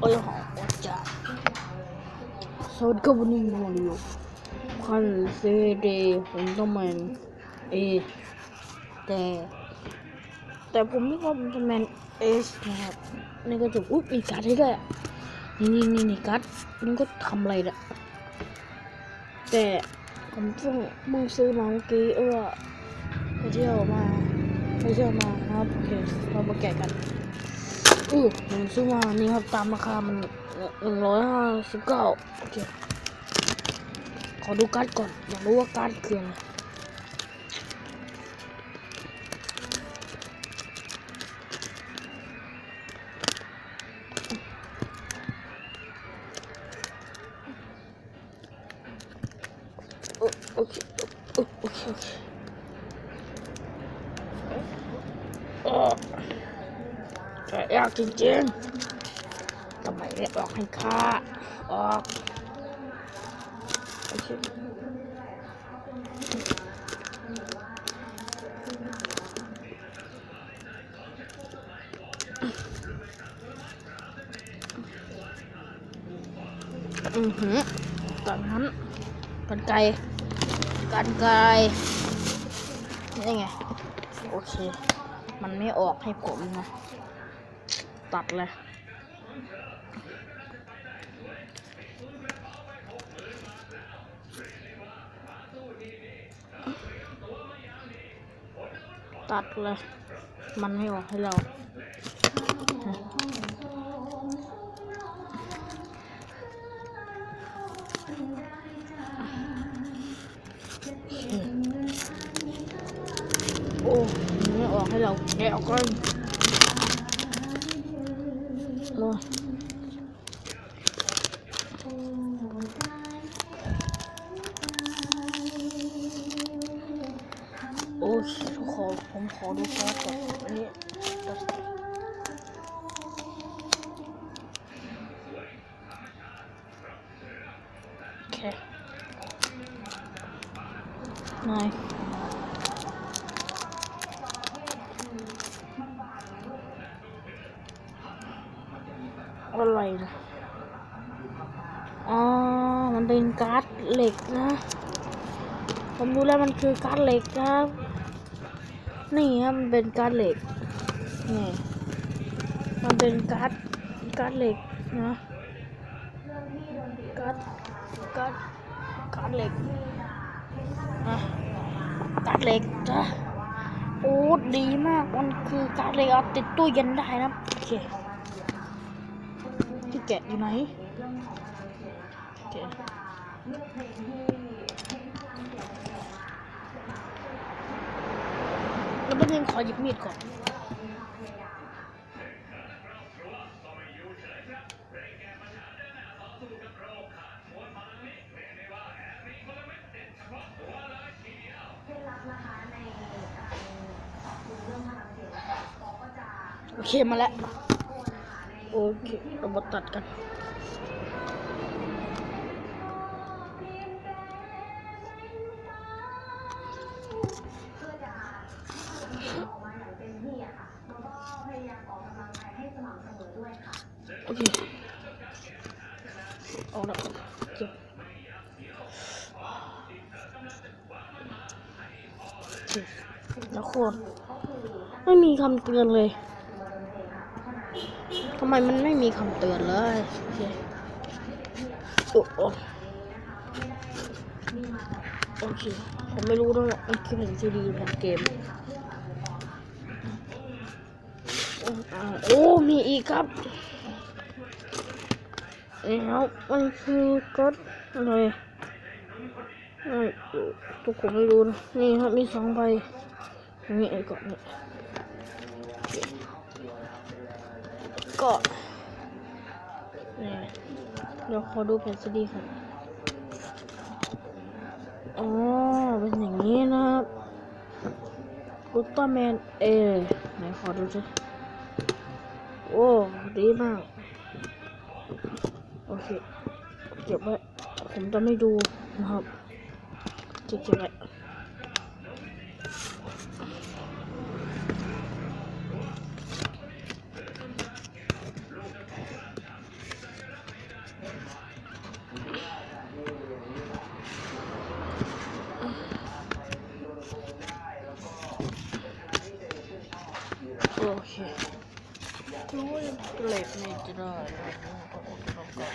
เอ้ยหอมจัดสวัสดีครับวันนี้มาเรียวคันเซเดผมต้องแมนเอแต่แต่ผมไม่ว่ามันจะแมนเอสนะครับนี่ก็จะอุ๊ยมีการ์ดให้ด้วยนี่นี่นี่นี่การ์ดนี่ก็ทำอะไรเนี่ยแต่ผมเพิ่งเพิ่งซื้อมาเมื่อกี้เออไปเที่ยวมาไปเที่ยวมาครับโอเคเรามาแกะกัน อือผมซื้อมานี่ครับตามราคามันหนึ่งร้อยห้าสิบเก้าโอเค ขอดูการ์ดก่อน อยากรู้ว่าการ์ดคืออะไรโอโอเค โอเค โอเค เออแต่ยากจริงๆทำไมไม่ออกให้ข้าออกโอเคอือหือตอนนั้นกันไกลกันไกลนี่ไง โอเค มันไม่ออกให้ผมนะ ตัดเลยตัดเลย มันไม่ออกให้เรา โอ้มันไม่ออกให้เราแกะออกก่อน โอ้ยโอ้ยขอผมขอดูซอ อนอันนี้ตัดโอยอะไรนะอ๋อ มันเป็นการ์ดเหล็กนะ ผมรู้แล้วมันคือการ์ดเหล็กครับ นี่ครับมันเป็นการ์ดเหล็ก นี่ มันเป็นการ์ดการ์ดเหล็กนะการ์ดการ์ดการ์ดเหล็กนะการ์ดเหล็กนะโอ้ดีมาก มันคือการ์ดเหล็กเอาติดตู้เย็นได้นะโอเค แกะอยู่ไหนโอเคแล้วแป๊บนึงขอหยิบมีดก่อนโอเคมาแล้ว โอเคเรามาตัดกันโอเคเอาละเก็บโอเคแล้วคนไม่มีคำเตือนเลย ทำไมมันไม่มีคำเตือนเลยโอเคโอ้โอเค ผมไม่รู้ด้วยว่ามันคือแผ่นซีดีแผ่นเกม โอ้ มีอีกครับนี่ครับมันคือกดอะไรไม่ทุกคนไม่รู้นะนี่ครับ มีสองใบนี่ไอ้ก่อนนี่ ก็นี่เดี๋ยวขอดูแผ่นซีดีก่อนอ๋อ เป็นอย่างนี้นะครับอุลตร้าแมนเอไหนขอดูสิโอ้ ดีมาก โอเค เก็บไว้ ผมจะไม่ดูนะครับ เก็บไว้ โอเครู้ว่าเกล็ดไม่ได้ลองก่อนลองก่